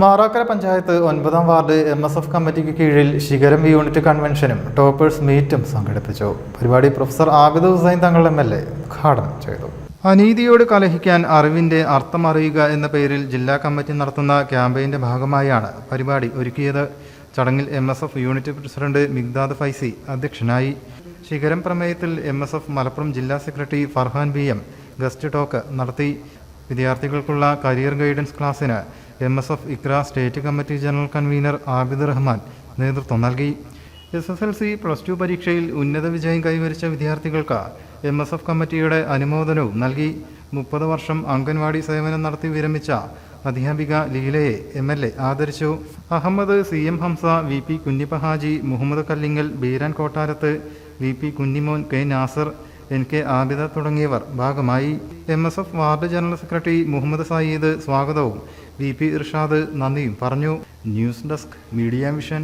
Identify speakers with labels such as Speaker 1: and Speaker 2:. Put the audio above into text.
Speaker 1: മാറാക്കര പഞ്ചായത്ത് ഒൻപതാം ward M S F കമ്മിറ്റിക്ക് കീഴിൽ ശിഖരം യൂണിറ്റ് കൺവെൻഷനും ടോപ്പേഴ്സ് മീറ്റും സംഘടിപ്പിച്ചു. പരിപാടി professor Abid Hussain Thangal M L A ഉദ്ഘാടനം ചെയ്തു. അനീതിയോട് കലഹിക്കാൻ അറിവിന്റെ അർത്ഥം അറിയുക എന്ന പേരിൽ ജില്ലാ കമ്മിറ്റി നടത്തുന്ന ക്യാമ്പയിന്റെ ഭാഗമായാണ് പരിപാടി ഒരുക്കിയത്. ചടങ്ങിൽ M S F unit president Migdad Faizy അധ്യക്ഷനായി. ശിഖരം പ്രമേയത്തിൽ എം എസ് എഫ് മലപ്പുറം ജില്ലാ secretary Farhan B M guest talk നടത്തി. വിദ്യാർത്ഥികൾക്കുള്ള കരിയർ ഗൈഡൻസ് ക്ലാസ്സിന് M S F Iqra state committee general convener Abid Rahman നേതൃത്വം നൽകി. S S L C plus two പരീക്ഷയിൽ ഉന്നത വിജയം കൈവരിച്ച വിദ്യാർത്ഥികൾക്ക് എം എസ് എഫ് കമ്മിറ്റിയുടെ അനുമോദനവും നൽകി. മുപ്പത് വർഷം അംഗൻവാടി സേവനം നടത്തി വിരമിച്ച അധ്യാപിക ലീലയെ എം എൽ എ ആദരിച്ചു. Ahmed C M Hamza V P Kunjippahaji Muhammad Kallingal Beeran Kottarath V P Kunjimon K Nasar N K Abida തുടങ്ങിയവർ. ഭാഗമായി M S F ward general secretary Muhammad Sayeed സ്വാഗതവും വി പി ഇർഷാദ് നന്ദിയും പറഞ്ഞു. News desk media mission